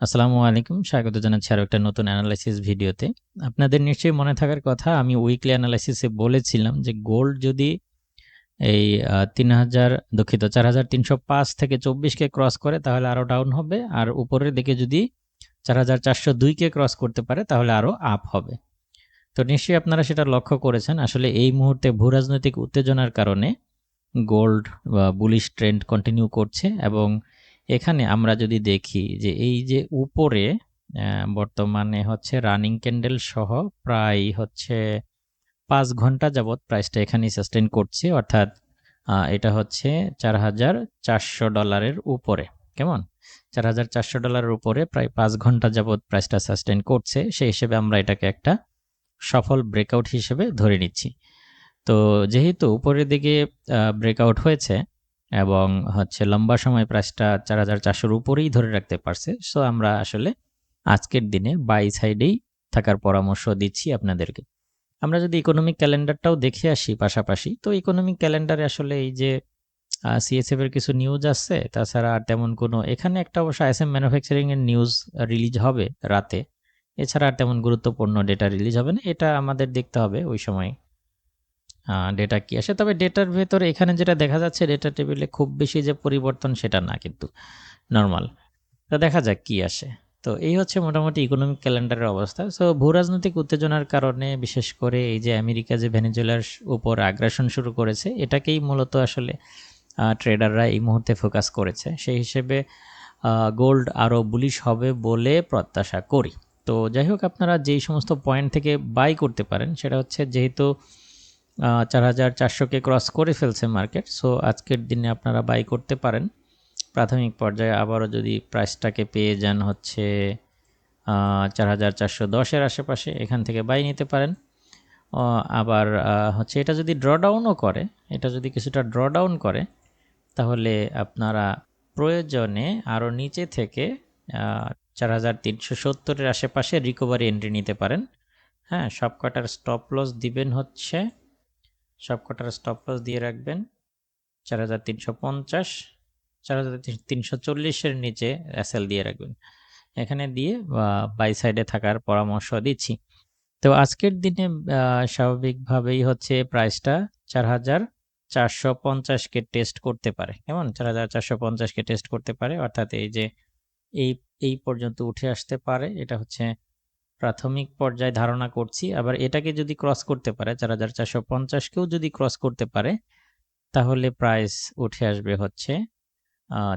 আসসালামু আলাইকুম। স্বাগত জানাচ্ছি আরও একটা নতুন অ্যানালাইসিস ভিডিওতে। আপনাদের নিশ্চয়ই মনে থাকার কথা, আমি উইকলি অ্যানালাইসিসে বলেছিলাম যে গোল্ড যদি এই তিন হাজার, দুঃখিত, চার হাজার তিনশো পাঁচ থেকে চব্বিশকে ক্রস করে, তাহলে আরও ডাউন হবে। আর উপরের দিকে যদি চার হাজার চারশো দুইকে ক্রস করতে পারে, তাহলে আরও আপ হবে। তো নিশ্চয়ই আপনারা সেটা লক্ষ্য করেছেন। আসলে এই মুহূর্তে ভূরাজনৈতিক উত্তেজনার কারণে গোল্ড বা বুলিশ ট্রেন্ড কন্টিনিউ করছে এবং এখানে আমরা যদি দেখি যে এই যে উপরে বর্তমানে হচ্ছে রানিং ক্যান্ডেল সহ প্রায় হচ্ছে পাঁচ ঘণ্টা যাবৎ প্রাইসটা এখানেই সাস্টেন করছে। অর্থাৎ এটা হচ্ছে চার হাজার চারশো ডলারের উপরে। কেমন? চার হাজার চারশো ডলারের উপরে প্রায় পাঁচ ঘণ্টা যাবৎ প্রাইসটা সাস্টেন করছে। সেই হিসেবে আমরা এটাকে একটা সফল ব্রেকআউট হিসেবে ধরে নিচ্ছি। তো যেহেতু উপরের দিকে ব্রেকআউট হয়েছে এবং হচ্ছে লম্বা সময় প্রাইসটা চার হাজার চারশোর উপরেই ধরে রাখতে পারছে। সো আমরা আসলে আজকের দিনে বাই সাইডেই থাকার পরামর্শ দিচ্ছি আপনাদেরকে। আমরা যদি ইকোনমিক ক্যালেন্ডারটাও দেখে আসি পাশাপাশি, তো ইকোনমিক ক্যালেন্ডারে আসলে এই যে সিএসএফ এর কিছু নিউজ আসছে, তাছাড়া আর তেমন কোনো, এখানে একটা অবশ্য আইএসএম ম্যানুফ্যাকচারিং এর নিউজ রিলিজ হবে রাতে। এছাড়া আর তেমন গুরুত্বপূর্ণ ডেটা রিলিজ হবে না, এটা আমাদের দেখতে হবে ওই সময়। ডেটা কি আসে? তবে ডেটার ভেতরে এখানে যেটা দেখা যাচ্ছে ডেটা টেবিলে খুব বেশি যে পরিবর্তন সেটা না কিন্তু নর্মাল তো দেখা যাক কি আসে। তো এই হচ্ছে মোটামুটি ইকোনমিক ক্যালেন্ডারের অবস্থা। সো ভূরাজনৈতিক উত্তেজনার কারণে বিশেষ করে এই যে আমেরিকা যে ভেনেজুয়েলার উপর আগ্রাসন শুরু করেছে, এটাকেই মূলত আসলে ট্রেডাররা এই মুহূর্তে ফোকাস করেছে। সেই হিসেবে গোল্ড আরও বুলিশ হবে বলে প্রত্যাশা করি। তো যাই হোক, আপনারা যেই সমস্ত পয়েন্ট থেকে বাই করতে পারেন, সেটা হচ্ছে যেহেতু চার হাজার চারশোকে ক্রস করে ফেলছে মার্কেট। সো আজকের দিনে আপনারা বাই করতে পারেন। প্রাথমিক পর্যায়ে আবারও যদি প্রাইসটাকে পেয়ে যান হচ্ছে চার হাজার চারশো দশের আশেপাশে, এখান থেকে বাই নিতে পারেন। আবার হচ্ছে এটা যদি ড্রডাউনও করে, এটা যদি কিছুটা ড্রডাউন করে, তাহলে আপনারা প্রয়োজনে আরও নিচে থেকে চার হাজার তিনশো সত্তরের আশেপাশে রিকভারি এন্ট্রি নিতে পারেন। হ্যাঁ সব কটার স্টপ লস দিবেন হচ্ছে সব কটার স্টপ লস দিয়ে রাখবেন। চার হাজার তিনশো পঞ্চাশ, চার হাজার তিনশো চল্লিশের নিচে এসএল দিয়ে রাখবেন। এখানে দিয়ে বাই সাইডে থাকার পরামর্শ দিচ্ছি। তো আজকের দিনে স্বাভাবিকভাবেই হচ্ছে প্রাইসটা চার হাজার চারশো পঞ্চাশকে টেস্ট করতে পারে। কেমন? চার হাজার চারশো পঞ্চাশকে টেস্ট করতে পারে। অর্থাৎ এই যে, এই এই পর্যন্ত উঠে আসতে পারে। এটা হচ্ছে প্রাথমিক পর্যায়ে ধারণা করছি। আবার এটাকে যদি ক্রস করতে পারে, চার হাজার চারশো পঞ্চাশকেও যদি ক্রস করতে পারে, তাহলে প্রাইস উঠে আসবে হচ্ছে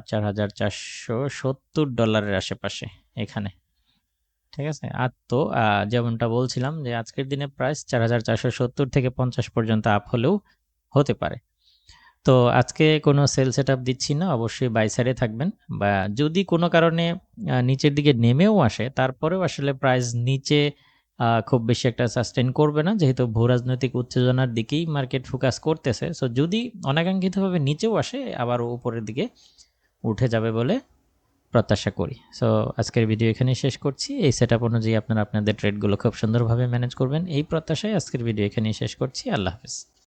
চার হাজার চারশো সত্তর ডলারের আশেপাশে, এখানে। ঠিক আছে? আর তো যেমনটা বলছিলাম যে আজকের দিনে প্রাইস চার হাজার চারশো সত্তর থেকে পঞ্চাশ পর্যন্ত আপ হলেও হতে পারে। তো আজকে কোনো সেল সেট দিচ্ছি না, অবশ্যই বাই সাইডে থাকবেন। বা যদি কোনো কারণে নিচের দিকে নেমেও আসে, তারপরেও আসলে প্রাইস নিচে খুব বেশি একটা সাস্টেন করবে না, যেহেতু ভূরাজনৈতিক উত্তেজনার দিকেই মার্কেট ফোকাস করতেছে। সো যদি অনাকাঙ্ক্ষিতভাবে নিচেও আসে আবার উপরের দিকে উঠে যাবে বলে প্রত্যাশা করি। সো আজকের ভিডিও এখানেই শেষ করছি। এই সেট আপ অনুযায়ী আপনারা আপনাদের ট্রেডগুলো খুব সুন্দরভাবে ম্যানেজ করবেন। এই প্রত্যাশায় আজকের ভিডিও এখানেই শেষ করছি। আল্লাহ হাফিজ।